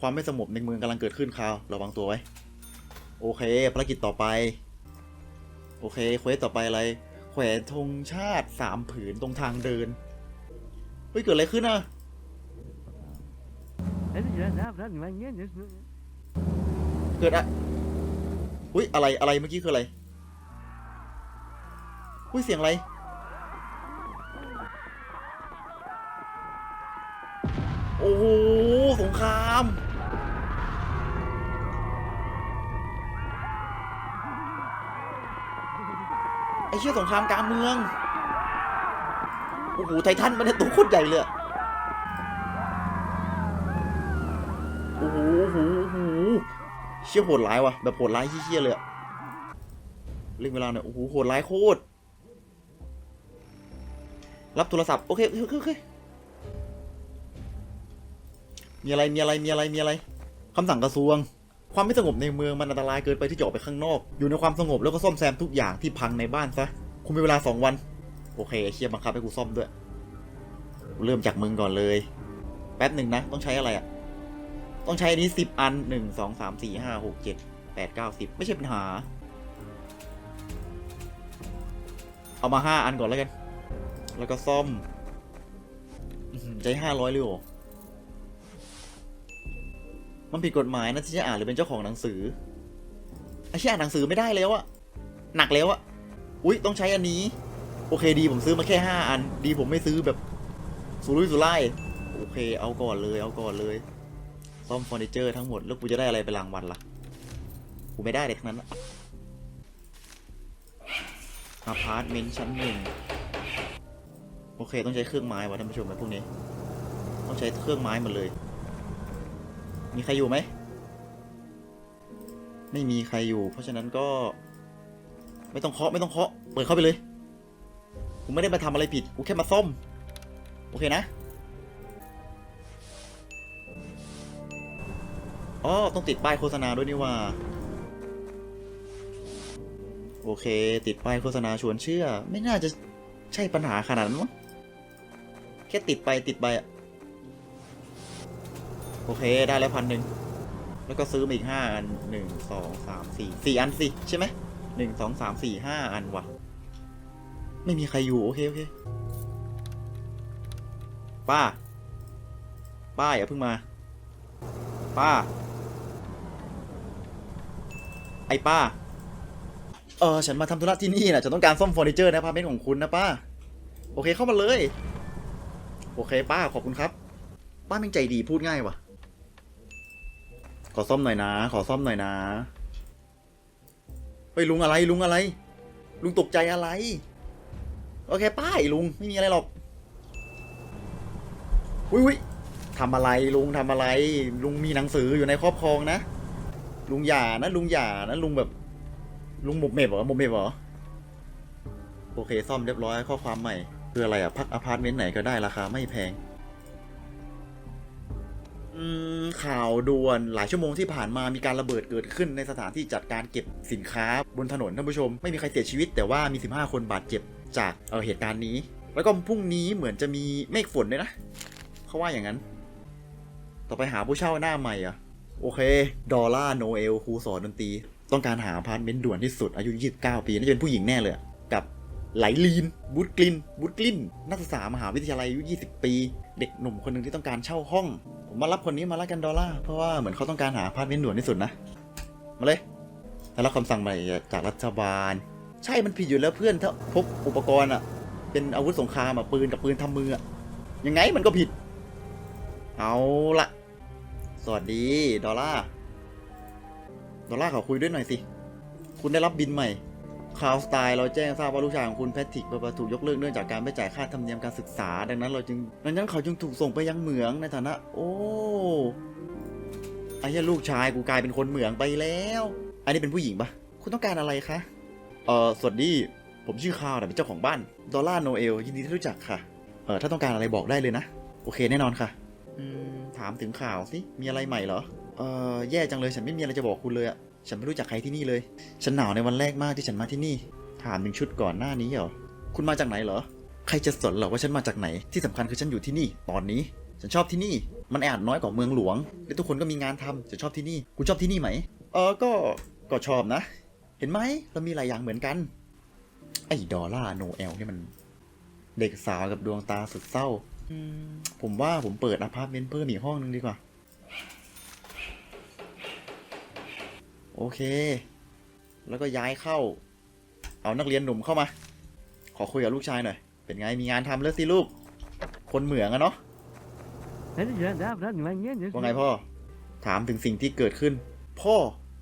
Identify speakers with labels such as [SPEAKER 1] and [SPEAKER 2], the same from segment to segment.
[SPEAKER 1] ความไม่สงบในเมืองกำลังเกิดขึ้นคราวระวังตัวไว้ โอเคภารกิจต่อไป โอเคเควสต่อไปอะไร แขวนธงชาติสามผืนตรงทางเดินเฮ้ยเกิดอะไรขึ้นอะเกิดอะอุ้ยอะไรอะไรเมื่อกี้คืออะไรอุ้ยเสียงอะไรโอ้โหสงคราม เชี่ยสงครามกลางเมือง โอ้โห ไททันมันเนี่ยตัวโคตรใหญ่เลย โอ้โหโอ้โหโอ้โหเชี่ยโหดร้ายว่ะแบบโหดร้ายเชี่ยเลยอะเร่งเวลาหน่อย โอ้โห โหดร้ายโคตร รับโทรศัพท์ โอเคโอเคโอเคโอเคมีอะไร มีอะไร มีอะไร มีอะไร คำสั่งกระทรวง ความไม่สงบในเมืองมันอันตรายเกินไปที่จะออกไปข้างนอก อยู่ในความสงบแล้วก็ซ่อมแซมทุกอย่างที่พังในบ้านซะ คุณมีเวลาสองวัน โอเคเชียบังคับให้กูซ่อมด้วยกูเริ่มจากมึงก่อนเลย แป๊บหนึ่งนะ ต้องใช้อะไรอะ่ะ ต้องใช้อันนี้สิบอันหนึ่งสองสามสี่ห้าหกเจ็ดแปดเก้าสิบไม่ใช่ปัญหา เอามาห้าอันก่อนแล้วกัน แล้วก็ซ่อม ใช้ห้าร้อยเลยเหรอ มันผิดกฎหมายนะที่จะอ่านหรือเป็นเจ้าของหนังสือไอ้ที่อ่านหนังสือไม่ได้แล้วอะหนักแล้วอะอุ๊ยต้องใช้อันนี้ โอเคดีผมซื้อมาแค่ห้าอัน ดีผมไม่ซื้อแบบสุรุ่ยสุร่ายโอเค เอาก่อนเลย เอาก่อนเลยซ่อมเฟอร์นิเจอร์ทั้งหมดแล้วกูจะได้อะไรไปรางวัลล่ะกูไม่ได้เลยทั้งนั้นอะอพาร์ตเมนต์ชั้นหนึ่งโอเค ต้องใช้เครื่องไม้วะท่านผู้ชมไอ้พวกนี้ ต้องใช้เครื่องไม้หมดเลย มีใครอยู่ไหม ไม่มีใครอยู่ เพราะฉะนั้นก็ ไม่ต้องเคาะไม่ต้องเคาะ เปิดเข้าไปเลย กูไม่ได้มาทำอะไรผิด กูแค่มาซ่อม โอเคนะ อ๋อ ต้องติดป้ายโฆษณาด้วยนี่ว่า โอเค ติดป้ายโฆษณาชวนเชื่อ ไม่น่าจะใช่ปัญหาขนาดนั้นมั้งแค่ติดไปติดไปอะ โอเคได้แล้วพันหนึ่งแล้วก็ซื้อมาอีกห้าอันหนึ่งสองสามสี่สี่อันสิใช่ไหมหนึ่งสองสามสี่ห้าอันวะไม่มีใครอยู่โอเคโอเคป้า ป้าอย่าเพิ่งมา ป้า ไอ้ป้า เออฉันมาทำธุระที่นี่นะฉันต้องการซ่อมเฟอร์นิเจอร์ในอพาร์ตเมนต์ของคุณนะป้า โอเคเข้ามาเลย โอเค ป้าขอบคุณครับ ป้าแม่งใจดีพูดง่ายวะ อซ่อมหน่อยนะ ขอซ่อมหน่อยนะเฮ้ยลุงอะไรลุงอะไร ลุงตกใจอะไร โอเคป้ายลุงไม่มีอะไรหรอกอุ้ยอุ้ยทำอะไรลุงทำอะไร ลุงมีหนังสืออยู่ในครอบครองนะ ลุงอย่านะ ลุงอย่านะลุงแบบ ลุงหมกเมบเหรอหมกเมบเหรอโอเคซ่อมเรียบร้อยข้อความใหม่ คืออะไรอะพักอพาร์ตเมนต์ไหนก็ได้ราคาไม่แพง ข่าวด่วนหลายชั่วโมงที่ผ่านมามีการระเบิดเกิดขึ้นในสถานที่จัดการเก็บสินค้าบนถนนท่านผู้ชม ไม่มีใครเสียชีวิตแต่ว่ามี 15 คนบาดเจ็บจากเเหตุการณ์นี้ แล้วก็พรุ่งนี้เหมือนจะมีเมฆฝนด้วยนะเขาว่าอย่างนั้น ต่อไปหาผู้เช่าหน้าใหม่อะ โอเค ดอลล่าโนเอลครูสอนดนตรี ต้องการหาพาร์ตเมนต์ด่วนที่สุดอายุ 29 ปีน่าจะเป็นผู้หญิงแน่เลยกับไหลลีนบูตกลินบูตกลินนักศึกษามหาวิทยาลัยอายุ 20 ปี เด็กหนุ่มคนหนึ่งที่ต้องการเช่าห้อง ผมมารับคนนี้มาแล้วกันดอลล่าเพราะว่าเหมือนเขาต้องการหาพาร์ตเมนต์ด่วนที่สุดนะ มาเลยแล้วรับคำสั่งใหม่จากรัฐบาล ใช่มันผิดอยู่แล้วเพื่อนถ้าพบอุปกรณ์อะเป็นอาวุธสงครามอะปืนกับปืนทำมืออะยังไงมันก็ผิด เอาละสวัสดีดอลล่าดอลล่าขอคุยด้วยหน่อยสิ คุณได้รับบินใหม่ คาวสไตล์เราแจ้งทราบว่าลูกชายของคุณแพทริกเบอร์ถูกยกเลิกเนื่องจากการไม่จ่ายค่าธรรมเนียมการศึกษา ดังนั้นเราจึงดังนั้นเขาจึงถูกส่งไปยังเหมืองในฐานะ โอ้ไอ้เหี้ยลูกชายกูกลายเป็นคนเหมืองไปแล้ว อันนี้เป็นผู้หญิงปะคุณต้องการอะไรคะเออสวัสดี ผมชื่อคาวนะเป็นเจ้าของบ้านดอลล่าโนเอลยินดีที่รู้จักค่ะเออถ้าต้องการอะไรบอกได้เลยนะ โอเคแน่นอนค่ะอืมถามถึงข่าวสิมีอะไรใหม่เหรอเออแย่จังเลยฉันไม่มีอะไรจะบอกคุณเลยอะ ฉันไม่รู้จักใครที่นี่เลย ฉันหนาวในวันแรกมากที่ฉันมาที่นี่ ถามถึงชุดก่อนหน้านี้เหรอ คุณมาจากไหนเหรอ ใครจะสนเหรอว่าฉันมาจากไหน ที่สำคัญคือฉันอยู่ที่นี่ ตอนนี้ ฉันชอบที่นี่ มันแออัดน้อยกว่าเมืองหลวง และทุกคนก็มีงานทำจะชอบที่นี่ คุณชอบที่นี่ไหม เออ ก็ ก็ชอบนะ เห็นไหม เรามีหลายอย่างเหมือนกัน ไอ้ดอลล่าโนเอลนี่มัน เด็กสาวกับดวงตาสุดเศร้า ผมว่าผมเปิดอพาร์ตเมนต์เพิ่มอีกห้องนึงดีกว่า โอเค แล้วก็ย้ายเข้า เอานักเรียนหนุ่มเข้ามา ขอคุยกับลูกชายหน่อย เป็นไง มีงานทำแล้วสิลูก คนเหมืองอะเนาะว่าไงพ่อ ถามถึงสิ่งที่เกิดขึ้น พ่อ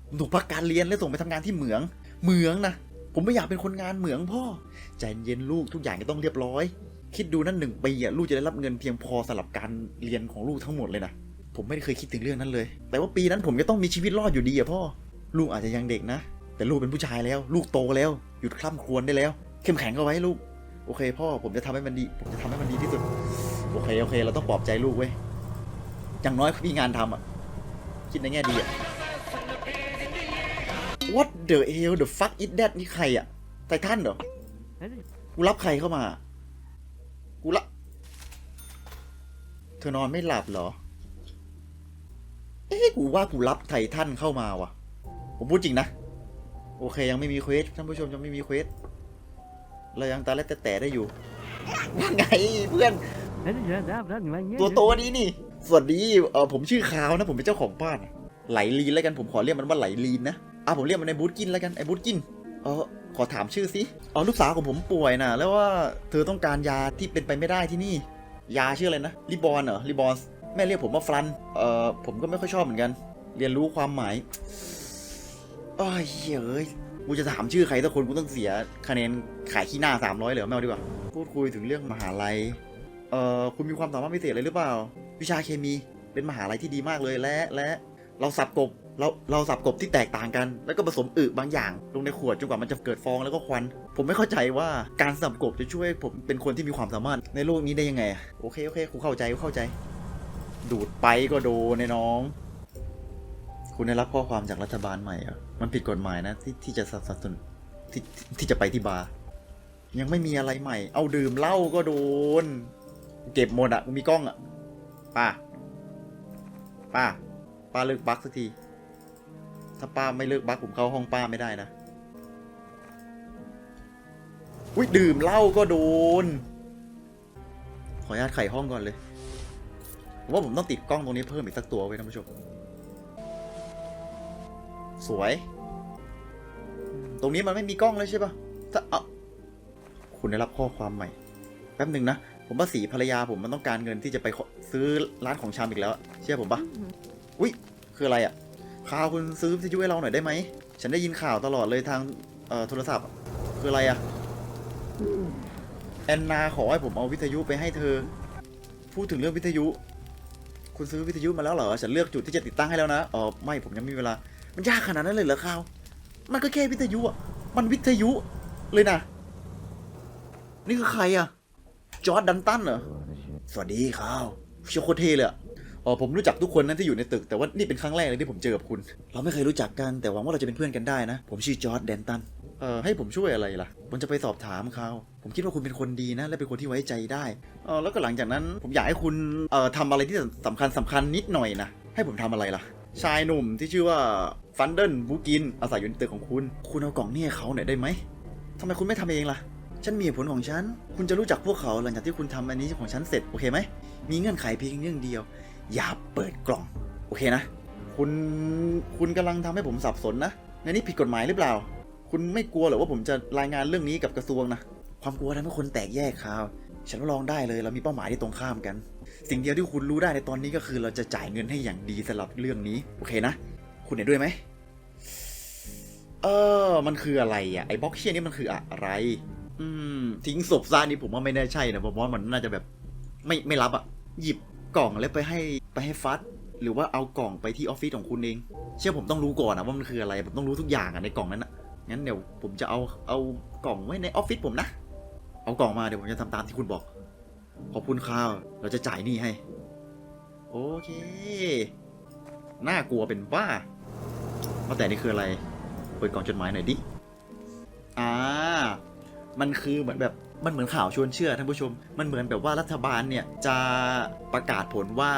[SPEAKER 1] ผมถูกพักการเรียนและส่งไปทำงานที่เหมือง เหมืองนะ ผมไม่อยากเป็นคนงานเหมืองพ่อ ใจเย็นลูกทุกอย่างจะต้องเรียบร้อย คิดดูนั่นหนึ่งปีอะลูกจะได้รับเงินเพียงพอสำหรับการเรียนของลูกทั้งหมดเลยนะ ผมไม่ได้เคยคิดถึงเรื่องนั้นเลย แต่ว่าปีนั้นผมจะต้องมีชีวิตรอดอยู่ดีอะพ่อ ลูกอาจจะยังเด็กนะ แต่ลูกเป็นผู้ชายแล้ว ลูกโตแล้ว หยุดคล่ำครวญได้แล้ว เข้มแข็งเอาไว้ลูก โอเค พ่อผมจะทำให้มันดี ผมจะทำให้มันดีที่สุด โอเค โอเค เราต้องปลอบใจลูกเว้ย อย่างน้อยมีงานทำอะ คิดในแง่ดีอะ What the hell the fuck is that นี่ใครอะ ไททันเหรอ กูรับใครเข้ามา กูละเธอนอนไม่หลับเหรอ เอ๊ะ กูว่ากูรับไททันเข้ามาว่ะ ผมพูดจริงนะ โอเคยังไม่มีเควสท่านผู้ชมยังไม่มีเควสเรายังตาและแต่แต่ได้อยู่ว่าไงเพื่อนตัวโตนี้นี่ สวัสดีเออผมชื่อคาวนะ ผมเป็นเจ้าของบ้านไหลลีนแล้วกันผมขอเรียกมันว่าไหลลีนนะอะผมเรียกมันในบูธกินแล้วกันไอ้บูธกินเออขอถามชื่อสิอ๋อลูกสาวของผมป่วยนะแล้วว่าเธอต้องการยาที่เป็นไปไม่ได้ที่นี่ ยาชื่ออะไรนะรีบอนเหรอรีบอนแม่เรียกผมว่าฟลันเออผมก็ไม่ค่อยชอบเหมือนกัน เรียนรู้ความหมาย โอ้ยเฮ้ย กูจะถามชื่อใครสักคนกูต้องเสียคะแนนขายขี้หน้า300เลยเหรอไม่เอาดีกว่า พูดคุยถึงเรื่องมหาลัย เอ่อ คุณมีความสามารถพิเศษอะไรหรือเปล่า วิชาเคมีเป็นมหาลัยที่ดีมากเลยและและเราสับกบเราเราสับกบที่แตกต่างกัน แล้วก็ผสมอึบางอย่าง ลงในขวดจนกว่ามันจะเกิดฟองแล้วก็ควัน ผมไม่เข้าใจว่าการสับกบจะช่วยผมเป็นคนที่มีความสามารถในโลกนี้ได้ยังไง โอเคโอเคกูเข้าใจกูเข้าใจ ดูดไปก็โดนในน้อง คุณได้รับข้อความจากรัฐบาลใหม่เหรอะมันผิดกฎหมายนะ ที่ที่จะสับสนที่ที่จะไปที่บาร์ยังไม่มีอะไรใหม่ เอาดื่มเหล้าก็โดน เก็บหมดอะกูมีกล้องอะป้า ป้า ป้าเลิกบักสักที ถ้าป้าไม่เลิกบักผมเข้าห้องป้าไม่ได้นะอุ้ยดื่มเหล้าก็โดน ขออนุญาตไขห้องก่อนเลย ว่าผมต้องติดกล้องตรงนี้เพิ่มอีกสักตัวไว้ท่านผู้ชม สวย ตรงนี้มันไม่มีกล้องเลยใช่ปะถ้าเอาคุณได้รับข้อความใหม่ แป๊บหนึ่งนะ ผมว่าสีภรรยาผมมันต้องการเงินที่จะไปขอซื้อร้านของชำอีกแล้วอะเชื่อผมปะอุ้ยคืออะไรอะข่าวคุณซื้อวิทยุให้เราหน่อยได้ไหม ฉันได้ยินข่าวตลอดเลยทางเอ่อโทรศัพท์อะคืออะไรอะแอนนาขอให้ผมเอาวิทยุไปให้เธอ พูดถึงเรื่องวิทยุ คุณซื้อวิทยุมาแล้วเหรอ ฉันเลือกจุดที่จะติดตั้งให้แล้วนะอ๋อไม่ผมยังไม่มีเวลา มันยากขนาดนั้นเลยเหรอข่าว มันก็แค่วิทยุอะ มันวิทยุเลยนะ นี่คือใครอะ จอร์ดดันตันเหรอ สวัสดีข่าวเชียวโคตรเทเลยอะอ๋อผมรู้จักทุกคนนั้นที่อยู่ในตึก แต่ว่านี่เป็นครั้งแรกเลยที่ผมเจอกับคุณ เราไม่เคยรู้จักกันแต่หวังว่าเราจะเป็นเพื่อนกันได้นะ ผมชื่อจอร์ดแดนตัน เอ่อให้ผมช่วยอะไรล่ะ ผมจะไปสอบถามเขาผมคิดว่าคุณเป็นคนดีนะ และเป็นคนที่ไว้ใจได้เออแล้วก็หลังจากนั้นผมอยากให้คุณเอ่อทำอะไรที่สำคัญสำคัญนิดหน่อยนะ ให้ผมทำอะไรล่ะ ชายหนุ่มที่ชื่อว่า ฟันเดิลบูกินอาศัยอยู่ในตึกของคุณ คุณเอากล่องนี่ให้เขาหน่อยได้ไหมทำไมคุณไม่ทำเองล่ะ ฉันมีผลของฉัน คุณจะรู้จักพวกเขาหลังจากที่คุณทำอันนี้ของฉันเสร็จโอเคไหม มีเงื่อนไขเพียงเรื่องเดียว อย่าเปิดกล่อง โอเคนะ คุณ คุณกำลังทำให้ผมสับสนนะในนี้ผิดกฎหมายหรือเปล่า คุณไม่กลัวหรอว่าผมจะรายงานเรื่องนี้กับกระทรวงนะ ความกลัวทำให้คนแตกแยกข่าวฉันว่าลองได้เลยเรามีเป้าหมายที่ตรงข้ามกัน สิ่งเดียวที่คุณรู้ได้ในตอนนี้ก็คือ เราจะจ่ายเงินให้อย่างดีสำหรับเรื่องนี้ โอเคนะ คุณเห็นด้วยไหมเออ มันคืออะไรอะไอ้บล็อกเชียนี่มันคืออะไร อืม ทิ้งศพซะนี่ผมว่าไม่น่ใช่นะผมว่ามันน่าจะแบบ ไม่ไม่รับอะ หยิบกล่องแล้วไปให้ไปให้ฟัดหรือว่าเอากล่องไปที่ออฟฟิศของคุณเอง เชื่อผมต้องรู้ก่อนนะว่ามันคืออะไรผมต้องรู้ทุกอย่างอะในกล่องนั้นอะงั้นเดี๋ยวผมจะเอาเอากล่องไว้ในออฟฟิศผมนะเอากล่องมาเดี๋ยวผมจะทำตามที่คุณบอก ขอบคุณครับเราจะจ่ายหนี้ให้ โอเค น่ากลัวเป็นบ้า ว่าแต่นี่คืออะไร เปิดกล่องจดหมายหน่อยดิ อ่า มันคือเหมือนแบบ มันเหมือนข่าวชวนเชื่อท่านผู้ชม มันเหมือนแบบว่ารัฐบาลเนี่ยจะประกาศผลว่า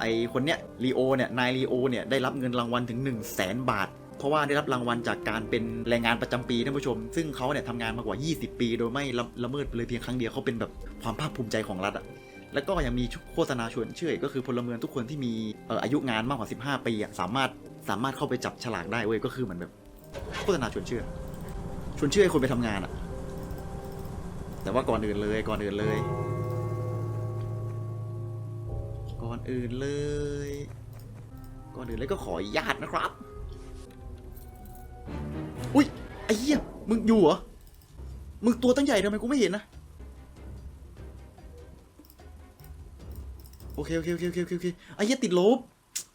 [SPEAKER 1] ไอคนเนี้ยลีโอเนี่ย นายลีโอเนี่ยได้รับเงินรางวัลถึง 1 0 0 0 0แสนบาทเพราะว่าได้รับรางวัลจากการเป็นแรงงานประจำปีท่านผู้ชม ซึ่งเขาเนี่ยทำงานมากว่า 20 ปี โดยไม่ละละเมิดเลยเพียงครั้งเดียวเขาเป็นแบบความภาคภูมิใจของรัฐอะแล้วก็ยังมีโฆษณาชวนเชื่อก็คือพลเมืองทุกคนที่มีอายุงานมากกว่า 15 ปีสามารถ สามารถเข้าไปจับฉลากได้เว้ยก็คือเหมือนแบบโฆษณาชวนเชื่อ ชวนเชื่อให้คนไปทำงานอะแต่ว่าก่อนอื่นเลยก่อนอื่นเลย ก่อนอื่นเลย ก่อนอื่นเลยก็ขออนุญาตนะครับ อุ้ยไอ้เหี้ยมึงอยู่เหรอมึงตัวตั้งใหญ่ทำไมกูไม่เห็นนะโอเคโอเคโอเคโอเคโอเคไอ้เหี้ยติดลบ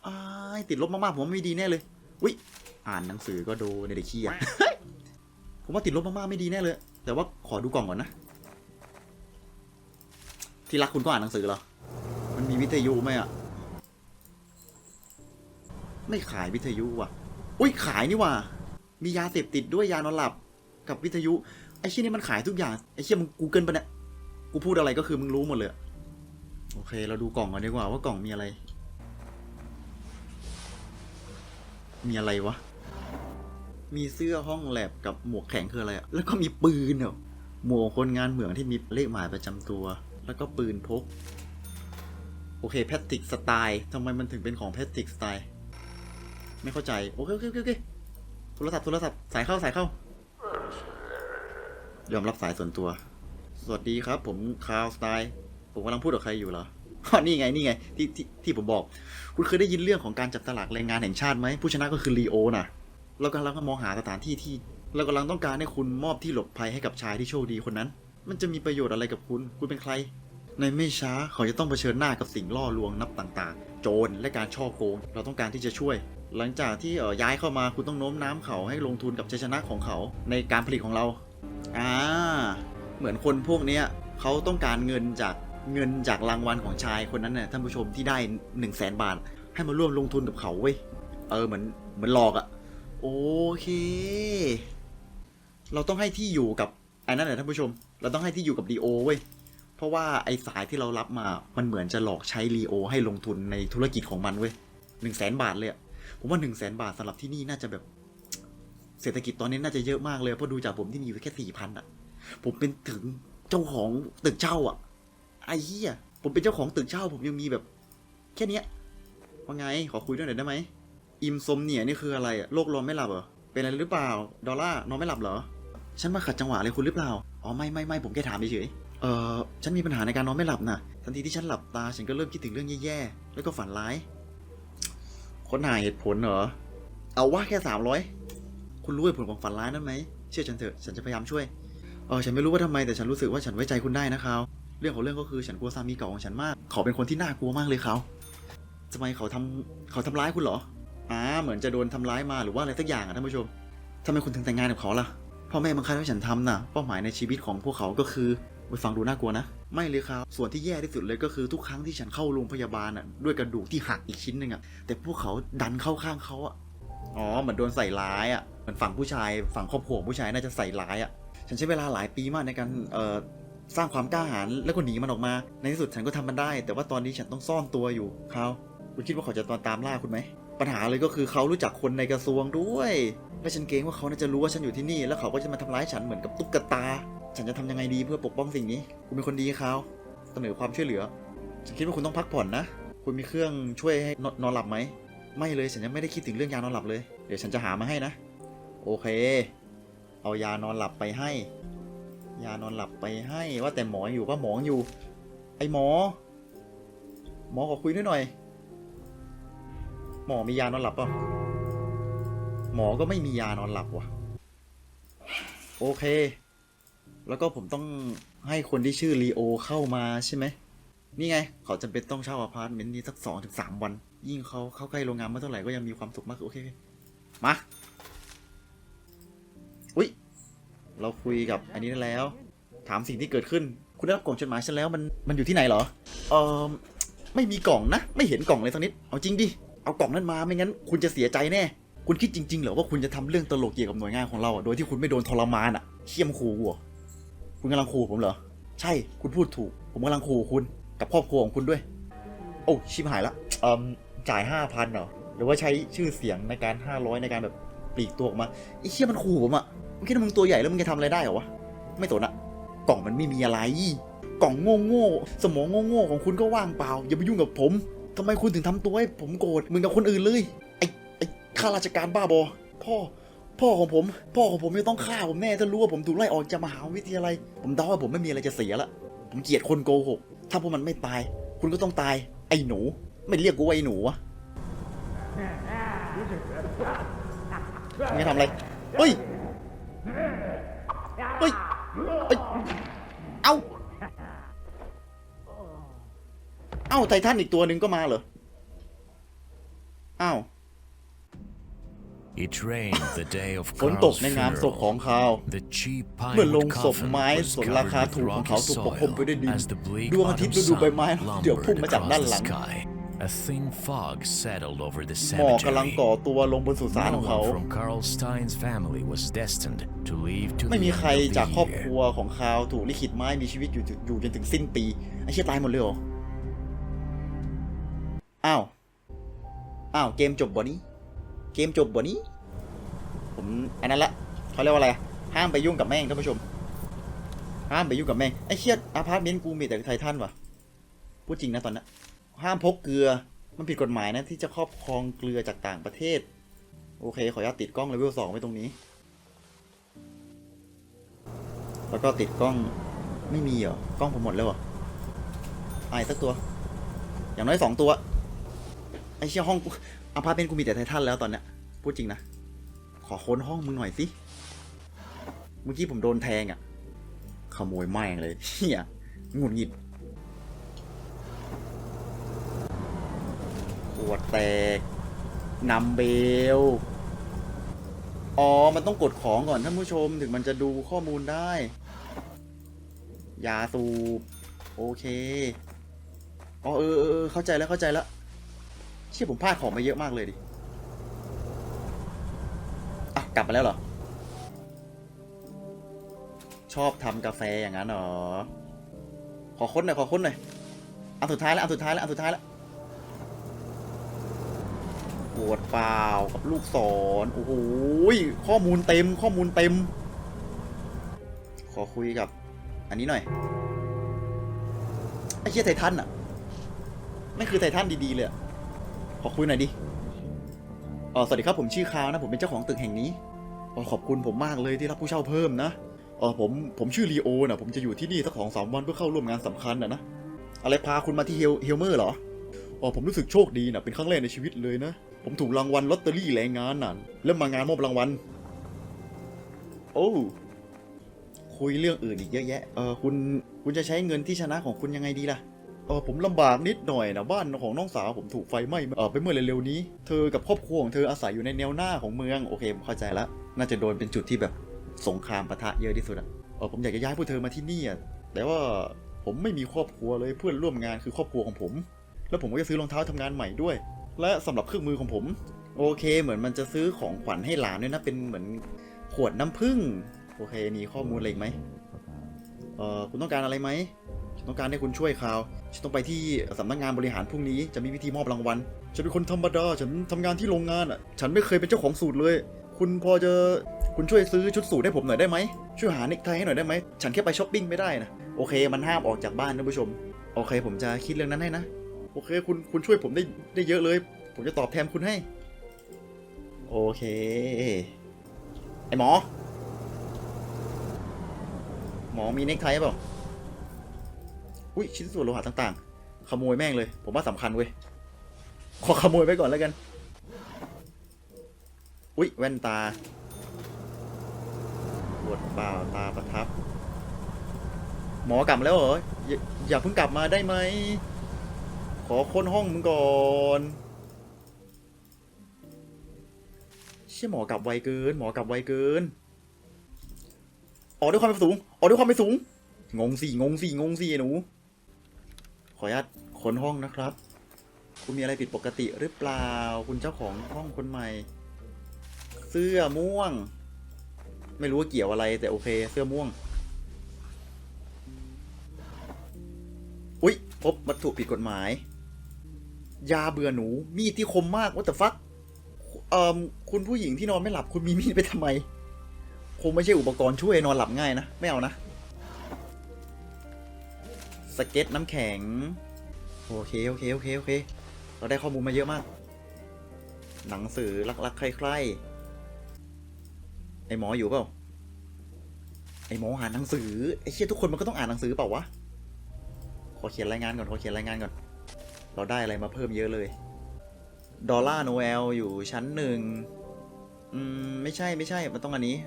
[SPEAKER 1] อ้า ยติดลบมากๆผมว่าไม่ดีแน่เลยอุ้ยอ่านหนังสือก็ดูในเด็กขี้อะผมว่าติดลบมากๆไม่ดีแน่เลย แต่ว่าขอดูกล่องก่อนนะ ที่รักคุณก็อ่านหนังสือเหรอ มันมีวิทยุไหมอะ ไม่ขายวิทยุว่ะ อุ้ยขายนี่ว่ะ มียาเสพติดด้วยยานอนหลับกับวิทยุ ไอ้เชี่ยนี่มันขายทุกอย่าง ไอ้เชี่ยมึงกูเกิลปะเนี่ย กูพูดอะไรก็คือมึงรู้หมดเลย โอเค เราดูกล่องก่อนดีกว่าว่ากล่องมีอะไร มีอะไรวะ มีเสื้อห้องแลบกับหมวกแข็งคืออะไรอะแล้วก็มีปืนเหรอหมวกคนงานเหมืองที่มีเลขหมายประจำตัว แล้วก็ปืนพก โอเคแพทริกสไตล์ทำไมมันถึงเป็นของแพทริกสไตล์ ไม่เข้าใจโอเคโอเคโอเคโอเคโทรศัพท์โทรศัพท์สายเข้าสายเข้ายอมรับสายส่วนตัว สวัสดีครับ ผมคาวสไตล์ ผมกำลังพูดกับใครอยู่เหรอ อ๋อนี่ไงนี่ไงที่ที่ที่ผมบอก คุณเคยได้ยินเรื่องของการจับสลากแรงงานแห่งชาติไหมผู้ชนะก็คือลีโอน่ะเรากำลังมองหาสถานที่ที่เรากำลังต้องการให้คุณมอบที่หลบภัยให้กับชายที่โชคดีคนนั้น มันจะมีประโยชน์อะไรกับคุณ คุณเป็นใคร ในไม่ช้าเขาจะต้องเผชิญหน้ากับสิ่งล่อลวงนับต่าง ๆ โจรและการช่อโกง เราต้องการที่จะช่วย หลังจากที่เอ่อย้ายเข้ามาคุณต้องโน้มน้ำเขาให้ลงทุนกับชัยชนะของเขา ในการผลิตของเรา อ่า เหมือนคนพวกเนี้ยเขาต้องการเงินจาก เงินจากรางวัลของชายคนนั้นน่ะท่านผู้ชมที่ได้1นึ่งแสนบาท ให้มาร่วมลงทุนกับเขาเว้ย เออเหมือนเหมือนหลอกอะโอเค เราต้องให้ที่อยู่กับไอ้นั่นแหละท่านผู้ชม เราต้องให้ที่อยู่กับดีโอเว้ย เพราะว่าไอ้สายที่เรารับมา มันเหมือนจะหลอกใช้ลีโอ ให้ลงทุนในธุรกิจของมันเว้ยหนึ่งแสนบาทเลยอะผมว่าหนึ่งแสนบาทสำหรับที่นี่น่าจะแบบ เศรษฐกิจตอนนี้น่าจะเยอะมากเลยเพราะดูจากผมที่มีอยู่แค่สี่พันอะผมเป็นถึงเจ้าของตึกเช่าอะ ไอ้เหี้ยผมเป็นเจ้าของตึกเช่า ผมยังมีแบบ แค่เนี้ยว่าไง ขอคุยด้วยหน่อยได้ไหม อิมซมเนี่ยนี่คืออะไรอะโรคนอนไม่หลับเหรอ เป็นอะไรหรือเปล่า ดอลล่านอนไม่หลับเหรอ ฉันมาขัดจังหวะอะไรคุณหรือเปล่า อ๋อไม่ไม่ไม่ผมแค่ถามเฉยเออฉันมีปัญหาในการนอนไม่หลับน่ะทันทีที่ฉันหลับตาฉันก็เริ่มคิดถึงเรื่องแย่ๆ แล้วก็ฝันร้ายค้นหาเหตุผลเหรอ เอาว่าแค่สามร้อยคุณรู้เหตุผลของฝันร้ายนั้นไหม เชื่อฉันเถอะ ฉันจะพยายามช่วย เออฉันไม่รู้ว่าทำไมแต่ฉันรู้สึกว่าฉันไว้ใจคุณได้นะเขา เรื่องของเรื่องก็คือฉันกลัวสามีเก่าของฉันมาก เขาเป็นคนที่น่ากลัวมากเลยเขาทำไมเขาทำเขาทำร้ายคุณเหรออ่าเหมือนจะโดนทำร้ายมาหรือว่าอะไรสักอย่างอะท่านผู้ชมทำไมคุณถึงแต่งงานกับเขาล่ะพ่อแม่บังคับให้ฉันทำน่ะเป้าหมายในชีวิตของพวกเขาก็คือไปฟังดูน่ากลัวนะ ไม่เลยครับ ส่วนที่แย่ที่สุดเลยก็คือทุกครั้งที่ฉันเข้าโรงพยาบาลอะด้วยกระดูกที่หักอีกชิ้นหนึ่งอะแต่พวกเขาดันเข้าข้างเขาอะอ๋อเหมือนโดนใส่ร้ายอะเหมือนฝั่งผู้ชายฝั่งครอบครัวผู้ชายน่าจะใส่ร้ายอะฉันใช้เวลาหลายปีมากในการเอ่อ สร้างความกล้าหาญแล้วก็หนีมันออกมา ในที่สุดฉันก็ทำมันได้ แต่ว่าตอนนี้ฉันต้องซ่อนตัวอยู่เขาคุณคิดว่าเขาจะตอนตามล่าคุณไหม ปัญหาเลยก็คือเขารู้จักคนในกระทรวงด้วย และฉันเกรงว่าเขาน่าจะรู้ว่าฉันอยู่ที่นี่ แล้วเขาก็จะมาทำร้ายฉันเหมือนกับตุ๊กตา ฉันจะทำยังไงดีเพื่อปกป้องสิ่งนี้ คุณเป็นคนดีเขาเสนอความช่วยเหลือ ฉันคิดว่าคุณต้องพักผ่อนนะ คุณมีเครื่องช่วยให้นนอนหลับไหม ไม่เลย ฉันยังไม่ได้คิดถึงเรื่องยานอนหลับเลย เดี๋ยวฉันจะหามาให้นะ โอเค เอายานอนหลับไปให้ ยานอนหลับไปให้ว่าแต่หมออยู่ปะหมออยู่ ไอหมอ หมอขอคุยด้วยหน่อย หมอมียานอนหลับป่ะหมอก็ไม่มียานอนหลับว่ะ โอเค แล้วก็ผมต้องให้คนที่ชื่อลีโอเข้ามาใช่ไหมนี่ไง เขาจำเป็นต้องเช่าอพาร์ตเมนต์นี้สักสองถึงสามวัน ยิ่งเขาเข้าใกล้โรงงานเมื่อเท่าไหร่ก็ยังมีความสุขมากโอเคโอเคมา อุ๊ย เราคุยกับอันนี้แล้ว ถามสิ่งที่เกิดขึ้น คุณได้รับกล่องจดหมายฉันแล้วมันมันอยู่ที่ไหนเหรอเออไม่มีกล่องนะ ไม่เห็นกล่องเลยสักนิด เอาจริงดิ เอากล่องนั้นมาไม่งั้น คุณจะเสียใจแน่ คุณคิดจริงๆเหรอว่าคุณจะทำเรื่องตลกเกี่ยวกับหน่วยงานของเราอะ โดยที่คุณไม่โดนทรมานอะเขี้ยมขู่กูเหรอคุณกำลังขู่ผมเหรอ ใช่ คุณพูดถูก ผมกำลังขู่คุณ กับครอบครัวของคุณด้วย โอ้ ชิบหายละเอ่มจ่ายห้าพันเหรอ หรือว่าใช้ชื่อเสียงในการห้าร้อยในการแบบปลีกตัวออกมาไอ้เชี่ยมันขู่ผมอะ มึงคิดว่ามึงตัวใหญ่แล้วมึงจะทำอะไรได้เหรอวะ ไม่สนอะกล่องมันไม่มีอะไร กล่องโง่โง่ๆสมองโง่โง่ๆของคุณก็ว่างเปล่า อย่าไปยุ่งกับผมทำไมคุณถึงทำตัวให้ผมโกรธเหมือนกับคนอื่นเลย ไอ้ไอ้ข้าราชการบ้าบอ พ่อ พ่อของผม พ่อของผมจะต้องฆ่าผมแน่ถ้ารู้ว่าผมถูกไล่ออกจากมหาวิทยาลัย ผมเดาว่าผมไม่มีอะไรจะเสียละ ผมเกลียดคนโกหก ถ้าพวกมันไม่ตาย คุณก็ต้องตาย ไอ้หนู ไม่เรียกกูว่าไอ้หนูวะมึงจะทำอะไร เฮ้ย เฮ้ยเฮ้ย เอ้า เอ้าไททันอีกตัวหนึ่งก็มาเหรอ เอ้า
[SPEAKER 2] It rained the day of
[SPEAKER 1] ฝนตก
[SPEAKER 2] Carl's
[SPEAKER 1] ในงานศพของ
[SPEAKER 2] funeral.
[SPEAKER 1] เขา
[SPEAKER 2] The cheap
[SPEAKER 1] เมื่อลง
[SPEAKER 2] pine
[SPEAKER 1] ศพ
[SPEAKER 2] coffin
[SPEAKER 1] ไม้
[SPEAKER 2] was
[SPEAKER 1] สนรา
[SPEAKER 2] covered
[SPEAKER 1] คา
[SPEAKER 2] with
[SPEAKER 1] ถูกของเขา
[SPEAKER 2] rocky
[SPEAKER 1] ถูกปกคลุม
[SPEAKER 2] soil
[SPEAKER 1] ไปด้วยดิน
[SPEAKER 2] as the bleak
[SPEAKER 1] ดวงอาทิตย์
[SPEAKER 2] autumn
[SPEAKER 1] ฤดูใบไม้
[SPEAKER 2] sun
[SPEAKER 1] เดี๋ยวพุ่งมา
[SPEAKER 2] lumbered
[SPEAKER 1] จากด้าน
[SPEAKER 2] across
[SPEAKER 1] ห
[SPEAKER 2] the
[SPEAKER 1] ลัง
[SPEAKER 2] sky. A thin fog settled over the
[SPEAKER 1] หมอกกำลัง
[SPEAKER 2] cemetery.
[SPEAKER 1] ก่อตัวลงบนสุสาน
[SPEAKER 2] No
[SPEAKER 1] ของเขา
[SPEAKER 2] one from Carl Stein's family was destined to leave to
[SPEAKER 1] ไม่
[SPEAKER 2] the
[SPEAKER 1] มี
[SPEAKER 2] end
[SPEAKER 1] ใคร
[SPEAKER 2] of
[SPEAKER 1] จาก
[SPEAKER 2] the
[SPEAKER 1] ครอบค
[SPEAKER 2] year.
[SPEAKER 1] รัวของเขาถูกลิขิตไม้มีชีวิตอยู่อยู่จนถึงสิ้นปีไอ้เชี่ยตายหมดเลยเหรอ อ้าว อ้าว เกมจบบ่นี้ เกมจบบ่นี้ ผมอันนั้นละเขาเรียกว่าอะไรห้ามไปยุ่งกับแม่งท่านผู้ชม ห้ามไปยุ่งกับแม่งไอ้เชี่ยอพาร์ตเมนต์กูมีแต่ไททันว่ะพูดจริงนะตอนนั้น ห้ามพกเกลือ มันผิดกฎหมายนะที่จะครอบครองเกลือจากต่างประเทศ โอเค ขออนุญาตติดกล้องเลเวลสองไว้ตรงนี้ แล้วก็ติดกล้องไม่มีเหรอ กล้องผมหมดแล้วเหรอไอ้สักตัว อย่างน้อยสองตัว ไอ้เชี่ยห้องกูอพาร์ตเมนต์กูมีแต่ไททันแล้วตอนเนี้ย พูดจริงนะ ขอค้นห้องมึงหน่อยสิ เมื่อกี้ผมโดนแทงอะ่ะ ขโมยแม่งเลยเฮียหงุดหงิด วดแตกนำเบล อ๋อ มันต้องกดของก่อนท่านผู้ชมถึงมันจะดูข้อมูลได้ ยาสูบ โอเค อ๋อเออเออเข้าใจแล้วเข้าใจแล้ว เชี่ยผมพลาดของมาเยอะมากเลยดิ อะ กลับมาแล้วเหรอ ชอบทำกาแฟอย่างนั้นเหรอ ขอค้นหน่อย ขอค้นหน่อย อันสุดท้ายแล้ว อันสุดท้ายแล้ว อันสุดท้ายแล้ว ปวดเปล่ากับลูกศรโอ้โหข้อมูลเต็มข้อมูลเต็ม ขอคุยกับ อันนี้หน่อยไอ้เชี่ยไททันอะไม่คือไททันดีๆเลยขอคุยหน่อยดิเออสวัสดีครับผมชื่อคาวนะ ผมเป็นเจ้าของตึกแห่งนี้เออขอบคุณผมมากเลยที่รับผู้เช่าเพิ่มนะเออผมผมชื่อลีโอนะผมจะอยู่ที่นี่สักสองสามวันเพื่อเข้าร่วมงานสำคัญนะนะอะไรพาคุณมาที่เฮลเฮลเมอร์เหรออ๋อผมรู้สึกโชคดีนะเป็นครั้งแรกในชีวิตเลยนะ ผมถูกรางวัลลอตเตอรี่แรงงานน่ะแล้วมางานมอบรางวัล โอ้ คุยเรื่องอื่นอีกเยอะแยะ เออคุณ คุณจะใช้เงินที่ชนะของคุณยังไงดีล่ะ เออผมลำบากนิดหน่อยนะบ้านของน้องสาวผมถูกไฟไหม้เออไปเมื่อเร็วๆนี้ เธอกับครอบครัวของเธออาศัยอยู่ในแนวหน้าของเมือง โอเคผมเข้าใจแล้วน่าจะโดนเป็นจุดที่แบบสงครามปะทะเยอะที่สุดอะเออผมอยากจะย้ายพวกเธอมาที่นี่อะแต่ว่าผมไม่มีครอบครัวเลยเพื่อนร่วมงานคือครอบครัวของผม แล้วผมก็จะซื้อรองเท้าทำงานใหม่ด้วย และสำหรับเครื่องมือของผม โอเค เหมือนมันจะซื้อของขวัญให้หลานด้วยนะเป็นเหมือนขวดน้ำผึ้งโอเคมีข้อมูลอะไรไหมเออคุณต้องการอะไรไหมฉันต้องการให้คุณช่วยข่าวฉันต้องไปที่สำนักงานบริหารพรุ่งนี้จะมีพิธีมอบรางวัลฉันเป็นคนธรรมดาฉันทำงานที่โรงงานอะ ฉันไม่เคยเป็นเจ้าของสูตรเลย คุณพอจะคุณช่วยซื้อชุดสูทให้ผมหน่อยได้ไหมช่วยหาเน็กไทให้หน่อยได้ไหมฉันแค่ไปช้อปปิ้งไม่ได้นะโอเค มันห้ามออกจากบ้านนะผู้ชมโอเค ผมจะคิดเรื่องนั้นให้นะ เคคุณคุณช่วยผมได้ได้เยอะเลย ผมจะตอบแทนคุณให้ โอเค ไอหมอ หมอมีเน็กไทเปล่าอุ้ยชิ้นส่วนโลหะต่างๆ ขโมยแม่งเลย ผมว่าสำคัญเว้ย ขอขโมยไปก่อนแล้วกัน อุ้ยแว่นตาปวดเปล่าตาประทับ หมอกลับแล้วเหรอ อยอย่าเพิ่งกลับมาได้ไหม ขอค้นห้องมึงก่อนเชี่ยหมอกลับไวเกิน หมอกลับไวเกิน ออกด้วยความเป็นสูง ออกด้วยความเป็นสูง งงสิงงสิงงสิไอ้หนู ขออนุญาตค้นห้องนะครับ คุณมีอะไรผิดปกติหรือเปล่า คุณเจ้าของห้องคนใหม่ เสื้อม่วง ไม่รู้ว่าเกี่ยวอะไรแต่โอเค เสื้อม่วง อุ๊ยพบวัตถุผิดกฎหมาย ยาเบื่อหนู มีดที่คมมากว่าแต่ฟักเอ่อคุณผู้หญิงที่นอนไม่หลับคุณมีมีดไปทำไม คงไม่ใช่อุปกรณ์ช่วยนอนหลับง่ายนะ ไม่เอานะ สเก็ตน้ำแข็ง โอเค โอเค โอเค โอเค เราได้ข้อมูลมาเยอะมาก หนังสือรักๆใครๆไอหมออยู่เปล่า ไอหมออ่านหนังสือ ไอเชี่ยทุกคนมันก็ต้องอ่านหนังสือเปล่าวะ ขอเขียนรายงานก่อน ขอเขียนรายงานก่อน เราได้อะไรมาเพิ่มเยอะเลย ดอลลาร์โนเอลอยู่ชั้นหนึ่งอืมไม่ใช่ไม่ใช่ มันต้องอันนี้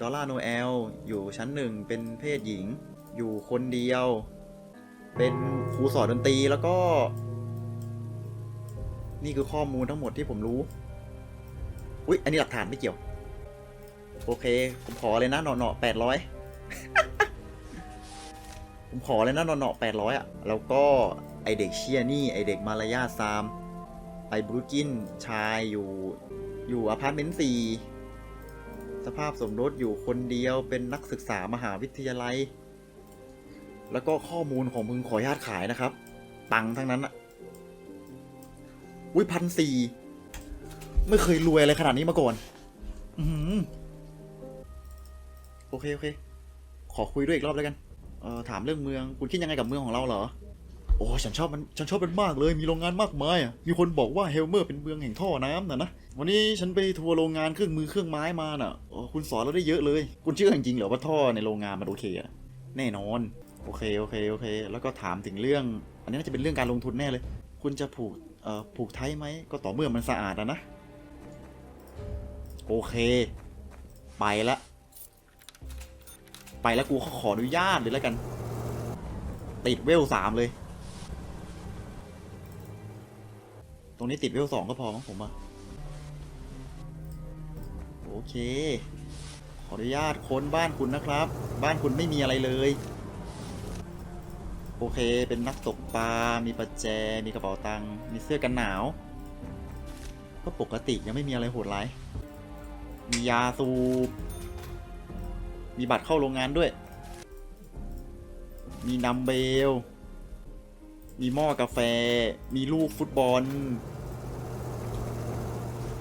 [SPEAKER 1] ดอลลาร์โนเอลอยู่ชั้นหนึ่งเป็นเพศหญิง อยู่คนเดียว เป็นครูสอนดนตรีแล้วก็ นี่คือข้อมูลทั้งหมดที่ผมรู้ อุ๊ย อันนี้หลักฐานไม่เกี่ยว โอเค ผมขอเลยนะเนาะเนาะแปดร้อยผมขอเลยนะเนาะเนาะแปดร้อยอะ แล้วก็ ไอเด็กเชียนี่ ไอเด็กมารยาซาม ไอบรูกิน ชายอยู่อยู่อพาร์ตเมนต์สี่สภาพสมรสอยู่คนเดียวเป็นนักศึกษามหาวิทยาลัย แล้วก็ข้อมูลของมึงขออนุญาตขายนะครับ ตังทั้งนั้นอะอุ้ยพันสี่ไม่เคยรวยอะไรขนาดนี้มาก่อน อืโอเค โอเค ขอคุยด้วยอีกรอบแล้วกัน เออถามเรื่องเมือง คุณคิดยังไงกับเมืองของเราเหรอ โอ้ฉันชอบมันฉันชอบมันมากเลย มีโรงงานมากมายอะมีคนบอกว่าเฮลเมอร์เป็นเมืองแห่งท่อน้ำนะนะวันนี้ฉันไปทัวร์โรงงานเครื่องมือเครื่องไม้มาน่ะอ๋อคุณสอนเราได้เยอะเลย คุณเชื่อจริงๆเหรอว่าท่อในโรงงานมันโอเคอะแน่นอนโอเคโอเคโอเค แล้วก็ถามถึงเรื่อง อันนี้น่าจะเป็นเรื่องการลงทุนแน่เลย คุณจะผูกเอ่อผูกไทยไหมก็ต่อเมื่อมันสะอาดอะนะโอเค ไปละไปแล้วกูขอขออนุญาตเลยแล้วกัน ติดเวลสามเลย ตรงนี้ติดเวลสองก็พอมั้งผมอะโอเค ขออนุญาตค้นบ้านคุณนะครับ บ้านคุณไม่มีอะไรเลย โอเค เป็นนักตกปลา มีประแจ มีกระเป๋าตังค์ มีเสื้อกันหนาว ก็ปกติยังไม่มีอะไรโหดร้าย มียาสูบ มีบัตรเข้าโรงงานด้วย มีนัมเบล มีหม้อกาแฟ มีลูกฟุตบอล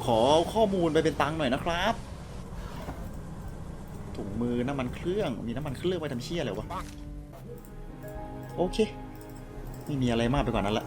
[SPEAKER 1] ขอข้อมูลไปเป็นตังค์หน่อยนะครับ ถุงมือน้ำมันเครื่อง มีน้ำมันเครื่องไว้ทำเชี่ยอะไรวะ โอเค ไม่มีอะไรมากไปกว่านั้นละ